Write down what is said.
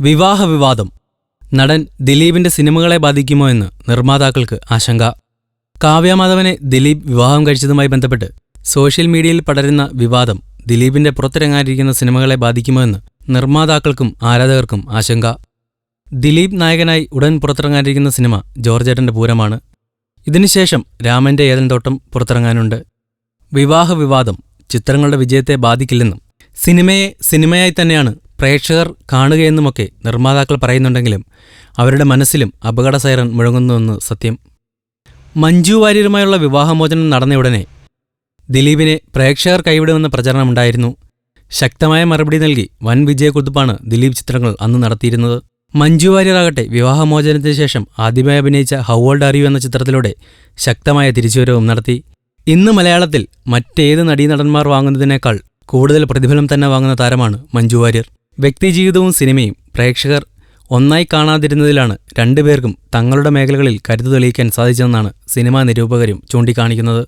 വിവാഹ വിവാദം നടൻ ദിലീപിന്റെ സിനിമകളെ ബാധിക്കുമോ എന്ന് നിർമ്മാതാക്കൾക്ക് ആശങ്ക. കാവ്യമാധവനെ ദിലീപ് വിവാഹം കഴിച്ചതുമായി ബന്ധപ്പെട്ട് സോഷ്യൽ മീഡിയയിൽ പടരുന്ന വിവാദം ദിലീപിന്റെ പുറത്തിറങ്ങാനിരിക്കുന്ന സിനിമകളെ ബാധിക്കുമോ എന്ന് നിർമ്മാതാക്കൾക്കും ആരാധകർക്കും ആശങ്ക. ദിലീപ് നായകനായി ഉടൻ പുറത്തിറങ്ങാനിരിക്കുന്ന സിനിമ ജോർജേട്ടന്റെ പൂരമാണ്. ഇതിനുശേഷം രാമന്റെ ഏതൻ തോട്ടം പുറത്തിറങ്ങാനുണ്ട്. വിവാഹ വിവാദം ചിത്രങ്ങളുടെ വിജയത്തെ ബാധിക്കില്ലെന്നും സിനിമയെ സിനിമയായി തന്നെയാണ് പ്രേക്ഷകർ കാണുകയെന്നുമൊക്കെ നിർമ്മാതാക്കൾ പറയുന്നുണ്ടെങ്കിലും അവരുടെ മനസ്സിലും അപകട സൈറൻ മുഴങ്ങുന്നുവെന്ന് സത്യം. മഞ്ജു വാര്യരുമായുള്ള വിവാഹമോചനം നടന്നയുടനെ ദിലീപിനെ പ്രേക്ഷകർ കൈവിടുമെന്ന പ്രചരണമുണ്ടായിരുന്നു. ശക്തമായ മറുപടി നൽകി വൻ വിജയക്കുതിപ്പാണ് ദിലീപ് ചിത്രങ്ങൾ അന്ന് നടത്തിയിരുന്നത്. മഞ്ജു വാര്യരാകട്ടെ വിവാഹമോചനത്തിന് ശേഷം ആദ്യമായി അഭിനയിച്ച ഹൗ ഓൾഡ് അറിയൂ എന്ന ചിത്രത്തിലൂടെ ശക്തമായ തിരിച്ചുവരവും നടത്തി. ഇന്ന് മലയാളത്തിൽ മറ്റേത് നടീനടന്മാർ വാങ്ങുന്നതിനേക്കാൾ കൂടുതൽ പ്രതിഫലം തന്നെ വാങ്ങുന്ന താരമാണ് മഞ്ജു വാര്യർ. വ്യക്തിജീവിതവും സിനിമയും പ്രേക്ഷകർ ഒന്നായി കാണാതിരുന്നതിലാണ് രണ്ടുപേർക്കും തങ്ങളുടെ മേഖലകളിൽ കരുത്തു തെളിയിക്കാൻ സാധിച്ചതെന്നാണ് സിനിമാ നിരൂപകരും ചൂണ്ടിക്കാണിക്കുന്നത്.